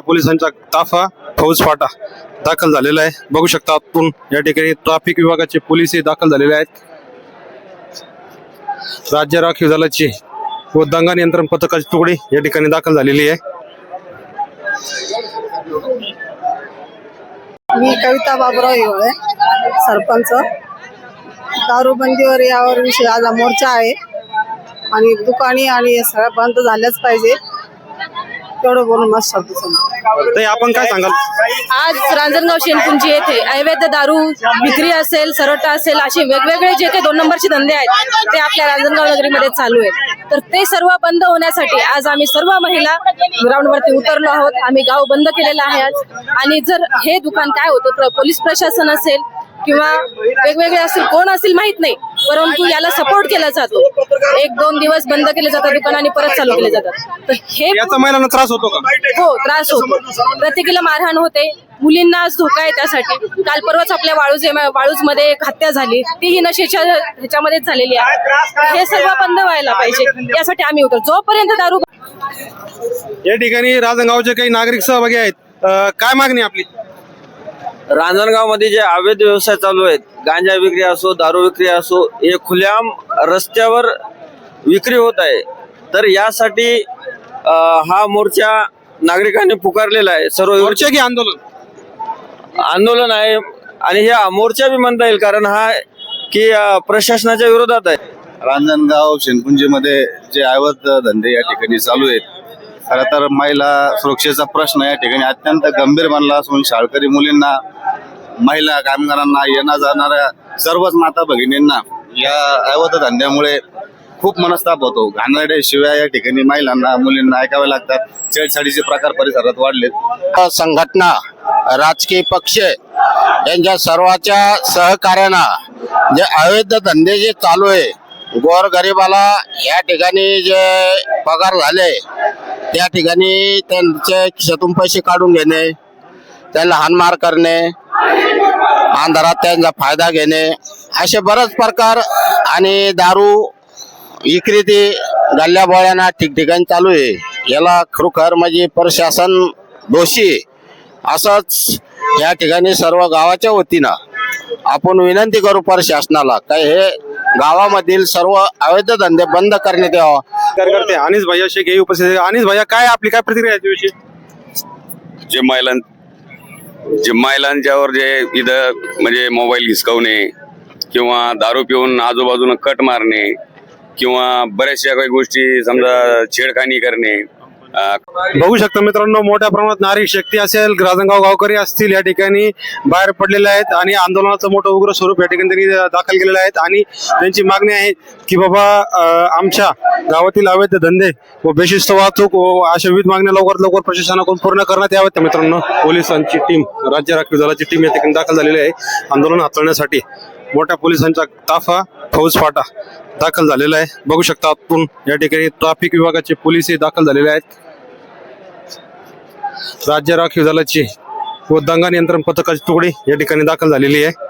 मोठ्या पोलिसांचा ताफा फौज फाटा दाखल झालेला आहे. बघू शकता आपण या ठिकाणी ट्रॅफिक विभागाचे पोलीसही दाखल झालेले आहेत. राज्य राखीव दलाची व दंगा नियंत्रण पथकाची तुकडी या ठिकाणी दाखल झालेली आहे. मी कविता बाबराव हिवळे सरपंच. दारूबंदीवर यावर विषय आज मोर्चा आहे. आणि दुकाने आणि सगळ्या सगळं बंद झाल्याच पाहिजे. बोलून मस्त शब्द तर आपण काय सांगाल? आज रांजणगाव शेनपुंजी येथे अवैध दारू विक्री असेल सरटा असेल असे वेगवेगळे जे काही दोन नंबरचे धंदे आहेत ते आपल्या रांजणगाव नगरीमध्ये चालू आहेत. तर ते सर्व बंद होण्यासाठी आज आम्ही सर्व महिला ग्राउंडवरती उतरलो आहोत. आम्ही गाव बंद केलेलं आहे आज. आणि जर हे दुकान काय होतं प्र- पोलीस प्रशासन असेल किंवा वेगवेगळे असतील कोण असतील माहीत नाही परंतु याला सपोर्ट केला जातो. एक दोन दिवस बंद केले जातात दुकान आणि परत चालू केले जातात. तर हे याचा महिलांना त्रास होतो का? हो त्रास होतो. प्रत्येकीला मारहाण होते. मुलींना आज धोका आहे त्यासाठी. काल परवाच आपल्या वाळूज वाळूजमध्ये एक हत्या झाली. तीही नशेच्या ह्याच्यामध्येच झालेली आहे. हे सर्व बंद व्हायला पाहिजे. यासाठी आम्ही होतो जोपर्यंत दारू या ठिकाणी राजनगावचे काही नागरिक सहभागी आहेत. काय मागणी आपली? रांजणगावमध्ये जे अवैध व्यवसाय चालू आहेत गांजा विक्री असो दारू विक्री असो हे खुल्याम रस्त्यावर विक्री होत आहे. तर यासाठी हा मोर्चा नागरिकांनी पुकारलेला आहे. सर्व मोर्चा की आंदोलन? आंदोलन आहे. आणि हे मोर्चा बी म्हणता येईल कारण हा की प्रशासनाच्या विरोधात आहे. रांजणगाव शेनपुंजीमध्ये जे अवैध धंदे या ठिकाणी चालू आहेत खरं तर महिला सुरक्षेचा प्रश्न या ठिकाणी अत्यंत गंभीर बनला असून शाळकरी मुलींना महिला कामगारांना येणं जाणाऱ्या सर्वच माता भगिनींना या अवैध धंद्यामुळे खूप मनस्ताप होतो. घाणेरडे शिवाय या ठिकाणी महिलांना मुलींना ऐकावे लागतात. छेडछाडीचे प्रकार परिसरात वाढलेत. संघटना राजकीय पक्ष यांच्या सर्वाच्या सहकार्यानं जे अवैध धंदे जे चालू आहे गोरगरिबाला या ठिकाणी जे पगार झाले त्या ठिकाणी त्यांच्या खिशातून पैसे काढून घेणे त्यांना हानमार करणे अंधारात त्यांचा फायदा घेणे असे बरेच प्रकार आणि दारू विक्री ते गल्ल्या बोळ्यांना ठिकठिकाणी चालू आहे याला खरोखर म्हणजे प्रशासन दोषी. असंच या ठिकाणी सर्व गावाच्या वतीनं आपण विनंती करू प्रशासनाला काय हे गावामधील सर्व अवैध धंदे बंद करण्यात यावा करते अनिस भैया शेख हे उपस्थित. अनिस भैया काय आपली काय प्रतिक्रिया याच्याविषयी जे महिलां जे महिलांच्यावर जे इथं म्हणजे मोबाईल हिसकवणे किंवा दारू पिऊन आजूबाजूनं कट मारणे किंवा बऱ्याचशा काही गोष्टी समजा छेडखानी करणे बघू शकता मित्रांनो मोठ्या प्रमाणात नारी शक्ती असेल राजनगाव गावकरी असतील या ठिकाणी बाहेर पडलेले आहेत आणि आंदोलनाचं मोठं उग्र स्वरूप या ठिकाणी त्यांनी दाखल केलेलं आहेत आणि त्यांची मागणी आहे की बाबा आमच्या गावातील अवैध धंदे व बेशिस्त वाहतूक व अशा विविध मागण्या लवकरात लवकर प्रशासनाकडून पूर्ण करण्यात याव्यात मित्रांनो. पोलिसांची टीम राज्य राखीव दलाची टीम या ठिकाणी दाखल झालेली आहे. आंदोलन हाताळण्यासाठी. मोठ्या पोलिसांचा ताफा फौज फाटा दाखल झालेला आहे. बघू शकता आपण या ठिकाणी ट्राफिक विभागाचे पोलीसही दाखल झालेले आहेत. राज्य राखीव दलाची व दंगा नियंत्रण पथकाची तुकडी या ठिकाणी दाखल झालेली आहे.